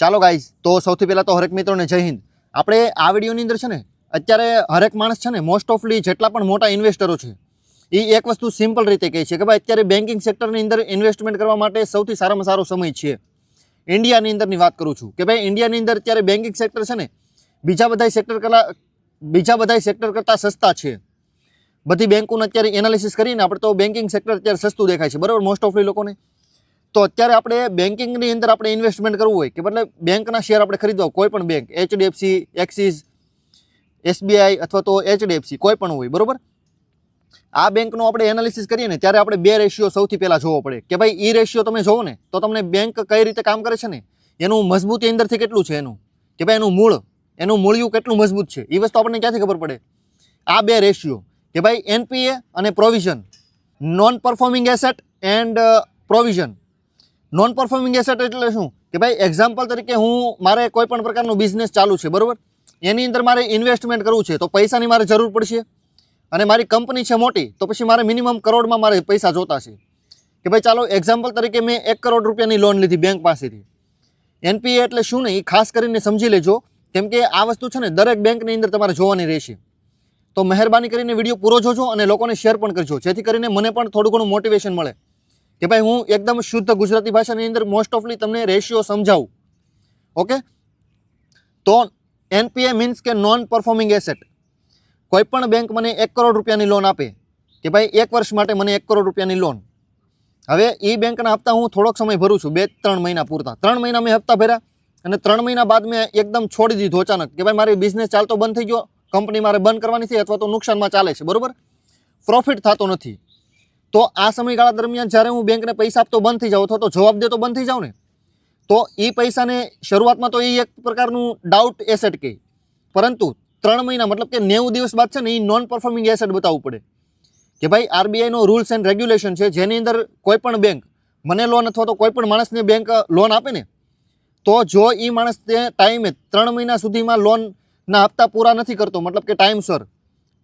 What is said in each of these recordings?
ચાલો ગાઈઝ તો સૌથી પહેલાં તો હરેક મિત્રોને જય હિન્દ. આપણે આ વિડીયોની અંદર છે ને, અત્યારે હરેક માણસ છે ને મોસ્ટ ઓફલી જેટલા પણ મોટા ઇન્વેસ્ટરો છે એ એક વસ્તુ સિમ્પલ રીતે કહે છે કે ભાઈ, અત્યારે બેન્કિંગ સેક્ટરની અંદર ઇન્વેસ્ટમેન્ટ કરવા માટે સૌથી સારામાં સારો સમય છે. ઇન્ડિયાની અંદરની વાત કરું છું કે ભાઈ ઇન્ડિયાની અંદર અત્યારે બેન્કિંગ સેક્ટર છે ને, બીજા બધા સેક્ટર કરતા બીજા બધા સેક્ટર કરતાં સસ્તા છે. બધી બેન્કોને અત્યારે એનાલિસિસ કરીને આપણે તો બેન્કિંગ સેક્ટર અત્યારે સસ્તું દેખાય છે. બરાબર? મોસ્ટ ઓફલી લોકોને તો અત્યારે આપણે બેન્કિંગની અંદર આપણે ઇન્વેસ્ટમેન્ટ કરવું હોય કે મતલબ બેંકના શેર આપણે ખરીદવા કોઈ પણ બેંક એચડીએફસી એક્સિસ એસબીઆઈ અથવા તો એચડીએફસી કોઈ પણ હોય, બરાબર? આ બેંકનું આપણે એનાલિસિસ કરીએ ને ત્યારે આપણે બે રેશિયો સૌથી પહેલાં જોવો પડે કે ભાઈ એ રેશિયો તમે જોવો ને, તો તમને બેંક કઈ રીતે કામ કરે છે ને? એનું મજબૂતી અંદરથી કેટલું છે એનું? કે ભાઈ એનું મૂળ, એનું મૂળિયું કેટલું મજબૂત છે? એ વસ્તુ આપણને ક્યાંથી ખબર પડે? આ બે રેશિયો કે ભાઈ એનપીએ અને provision non performing asset and provision non performing asset એટલે શું? કે ભાઈ એક્ઝામ્પલ તરીકે હું મારે કોઈ પણ પ્રકારનો બિઝનેસ ચાલુ છે, બરાબર? એની અંદર મારે ઇન્વેસ્ટમેન્ટ કરવું છે, તો પૈસાની મારે જરૂર પડશે. અને મારી કંપની છે મોટી, તો પછી મારે મિનિમમ કરોડમાં મારે પૈસા જોતા છે. કે ભાઈ, ચાલો એક્ઝામ્પલ તરીકે મેં એક કરોડ રૂપિયાની લોન લીધી બેંક પાસેથી. એનપીએ એટલે શું ને એ ખાસ કરીને સમજી લેજો, કેમ કે આ વસ્તુ છે ને, દરેક બેંકની અંદર તમારે જોવાની રહેશે. તો મહેરબાની કરીને વીડિયો પૂરો જોજો અને લોકોને શેર પણ કરજો, જેથી કરીને મને પણ થોડું ઘણું મોટિવેશન મળે. કે ભાઈ હું એકદમ શુદ્ધ ગુજરાતી ભાષાની અંદર મોસ્ટ ઓફલી તમને રેશિયો સમજાવું. ઓકે તો એનપીએ મીન્સ કે નોન પરફોર્મિંગ એસેટ કોઈ પણ બેંક મને એક કરોડ રૂપિયાની લોન આપે. કે ભાઈ એક વર્ષ માટે મને એક કરોડ રૂપિયાની લોન હવે એ બેંકના હપ્તા હું થોડોક સમય ભરું છું. બે ત્રણ મહિના પૂરતા. ત્રણ મહિના મેં હપ્તા ભર્યા અને ત્રણ મહિના બાદ મેં એકદમ છોડી દીધું અચાનક. કે ભાઈ મારી બિઝનેસ ચાલતો બંધ થઈ ગયો. કંપની મારે બંધ કરવાની છે અથવા તો નુકસાનમાં ચાલે છે. બરાબર? પ્રોફિટ થતો નથી. તો આ સમયગાળા દરમિયાન જ્યારે હું બેંકને પૈસા આપતો બંધ થઈ જાઉં તો જવાબ દેતો બંધ થઈ જાઉં ને, તો એ પૈસાને શરૂઆતમાં તો એ એક પ્રકારનું ડાઉટ એસેટ કહે. પરંતુ ત્રણ મહિના, મતલબ કે નેવું દિવસ બાદ છે ને, એ નોન પરફોર્મિંગ એસેટ બતાવવું પડે. કે ભાઈ, આરબીઆઈનો રૂલ્સ એન્ડ રેગ્યુલેશન છે, જેની અંદર કોઈ પણ બેંક, મને લોન અથવા તો કોઈ પણ માણસને બેંક લોન આપે ને, તો જો એ માણસ તે ટાઈમે ત્રણ મહિના સુધીમાં લોનના હપ્તા પૂરા નથી કરતો, મતલબ કે ટાઈમસર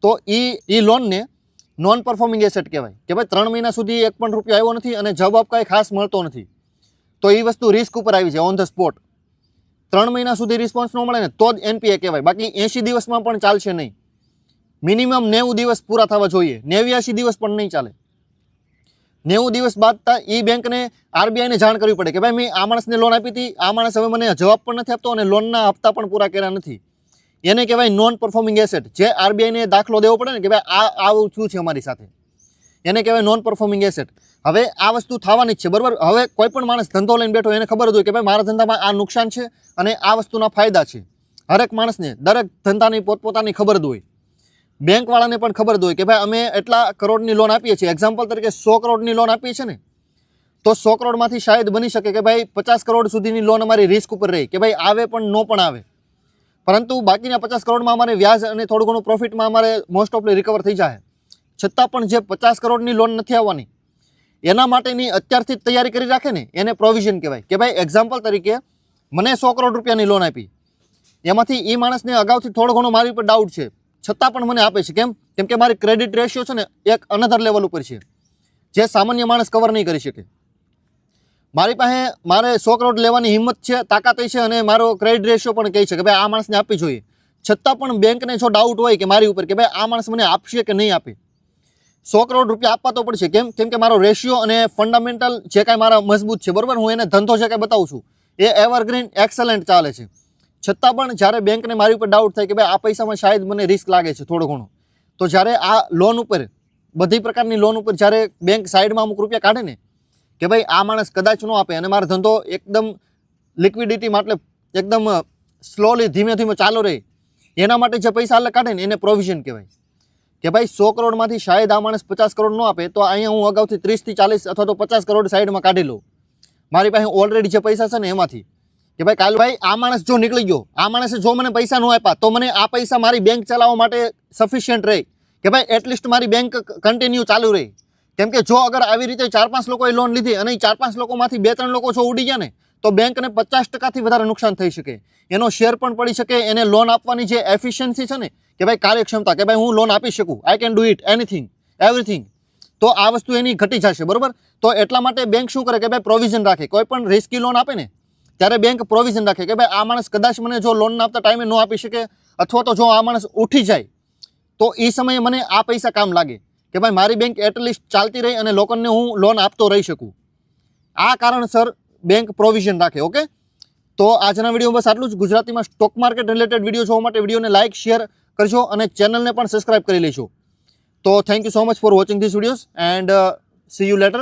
તો એ એ લોનને નોન પરફોર્મિંગ એસેટ કહેવાય. કે ભાઈ ત્રણ મહિના સુધી એક પણ રૂપિયો આવ્યો નથી અને જવાબ કાંઈ ખાસ મળતો નથી. તો એ વસ્તુ રિસ્ક ઉપર આવી છે ઓન ધ સ્પોટ ત્રણ મહિના સુધી રિસ્પોન્સ ન મળે ને, તો જ એનપીએ કહેવાય. બાકી એંશી દિવસમાં પણ ચાલશે નહીં. મિનિમમ નેવું દિવસ પૂરા થવા જોઈએ. નેવ્યાસી દિવસ પણ નહીં ચાલે. નેવું દિવસ બાદ એ બેંકને આરબીઆઈને જાણ કરવી પડે કે ભાઈ મેં આ માણસને લોન આપી હતી, આ માણસ હવે મને જવાબ પણ નથી આપતો અને લોનના હપ્તા પણ પૂરા કર્યા નથી. એને કહેવાય નોન પરફોર્મિંગ એસેટ જે આરબીઆઈને દાખલો દેવો પડે ને કે ભાઈ આ આવું શું છે અમારી સાથે. એને કહેવાય નોન પરફોર્મિંગ એસેટ હવે આ વસ્તુ થવાની જ છે, બરાબર? હવે કોઈ પણ માણસ ધંધો લઈને બેઠો એને ખબર જ હોય કે ભાઈ મારા ધંધામાં આ નુકસાન છે અને આ વસ્તુના ફાયદા છે. હરેક માણસને, દરેક ધંધાની પોતપોતાની ખબર જ હોય. બેંકવાળાને પણ ખબર હોય કે ભાઈ અમે એટલા કરોડની લોન આપીએ છીએ. એક્ઝામ્પલ તરીકે સો કરોડની લોન આપીએ છીએ ને, તો સો કરોડમાંથી શાયદ બની શકે કે ભાઈ પચાસ કરોડ સુધીની લોન અમારી રિસ્ક ઉપર રહી, કે ભાઈ આવે પણ નો પણ આવે. પરંતુ બાકીના પચાસ કરોડમાં અમારે વ્યાજ અને થોડું ઘણું પ્રોફિટમાં અમારે મોસ્ટ ઓફલી રિકવર થઈ જાય. છતાં પણ જે પચાસ કરોડની લોન નથી આવવાની, એના માટેની અત્યારથી જ તૈયારી કરી રાખે ને, એને પ્રોવિઝન કહેવાય. કે ભાઈ એક્ઝામ્પલ તરીકે મને સો કરોડ રૂપિયાની લોન આપી. એમાંથી એ માણસને અગાઉથી થોડો ઘણો મારી પર ડાઉટ છે. છતાં પણ મને આપે છે. કેમ? કેમ કે મારી ક્રેડિટ રેશિયો છે ને એક અનધર લેવલ ઉપર છે. જે સામાન્ય માણસ કવર નહીં કરી શકે. મારી પાસે મારે સો કરોડ લેવાની હિંમત છે તાકાત છે અને મારો ક્રેડિટ રેશિયો પણ કહી છે કે ભાઈ આ માણસને આપવી જોઈએ. છતાં પણ બેંકને જો ડાઉટ હોય કે મારી ઉપર કે ભાઈ આ માણસ મને આપશે કે નહીં આપે? સો કરોડ રૂપિયા આપવા તો પડશે. કેમ? કેમ કે મારો રેશિયો અને ફંડામેન્ટલ જે કાંઈ મારા મજબૂત છે, બરાબર? હું એને ધંધો છે કાંઈ બતાવું છું, એ એવરગ્રીન એક્સલન્ટ ચાલે છે. છતાં પણ જ્યારે બેંકને મારી ઉપર ડાઉટ થાય કે ભાઈ આ પૈસામાં શાયદ મને રિસ્ક લાગે છે થોડો ઘણો, તો જ્યારે આ લોન ઉપર, બધી પ્રકારની લોન ઉપર જ્યારે બેંક સાઈડમાં અમુક રૂપિયા કાઢે ને કે ભાઈ આ માણસ કદાચ ન આપે અને મારો ધંધો એકદમ લિક્વિડિટી એટલે એકદમ સ્લોલી ધીમે ધીમે ચાલુ રહે. એના માટે જે પૈસા અલગ કાઢે ને એને પ્રોવિઝન કહેવાય. કે ભાઈ સો કરોડમાંથી શાયદ આ માણસ પચાસ કરોડ ન આપે તો અહીંયા હું અગાઉથી ત્રીસથી ચાલીસ અથવા તો પચાસ કરોડ સાઈડમાં કાઢી લઉં. મારી પાસે ઓલરેડી જે પૈસા છે ને એમાંથી. કે ભાઈ કાલ ભાઈ આ માણસ જો નીકળી ગયો, આ માણસે જો મને પૈસા ન આપ્યા તો મને આ પૈસા મારી બેંક ચલાવવા માટે સફિશિયન્ટ રહે. કે ભાઈ એટલીસ્ટ મારી બેંક કન્ટિન્યુ ચાલુ રહે. કેમ કે જો અગર આવી રીતે ચાર પાંચ લોકોએ લોન લીધી અને ચાર પાંચ લોકોમાંથી બે ત્રણ લોકો જો ઉડી ગયા ને, તો બેંકને પચાસ ટકાથી વધારે નુકસાન થઈ શકે. એનો શેર પણ પડી શકે, એને લોન આપવાની જે એફિશિયન્સી છે ને, કે ભાઈ કાર્યક્ષમતા, કે ભાઈ હું લોન આપી શકું I can do it anything everything તો આ વસ્તુ એની ઘટી જશે, બરાબર? તો એટલા માટે બેંક શું કરે કે ભાઈ પ્રોવિઝન રાખે. કોઈ પણ રિસ્કી લોન આપે ને, ત્યારે બેંક પ્રોવિઝન રાખે કે ભાઈ આ માણસ કદાચ મને જો લોન આપતા ટાઈમે ન આપી શકે, અથવા તો જો આ માણસ ઉઠી જાય, તો એ સમયે મને આ પૈસા કામ લાગે. કે ભાઈ, મારી બેંક એટલીસ્ટ ચાલતી રહી અને લોકોને હું લોન આપતો રહી શકું. આ કારણસર બેંક પ્રોવિઝન રાખે ઓકે તો આજના વીડિયો બસ આટલું જ. ગુજરાતીમાં સ્ટોક માર્કેટ રિલેટેડ વીડિયો જોવા માટે વિડીયોને લાઇક શેર કરજો અને ચેનલને પણ સબસ્ક્રાઇબ કરી લેજો. તો thank you so much for watching this videos and see you later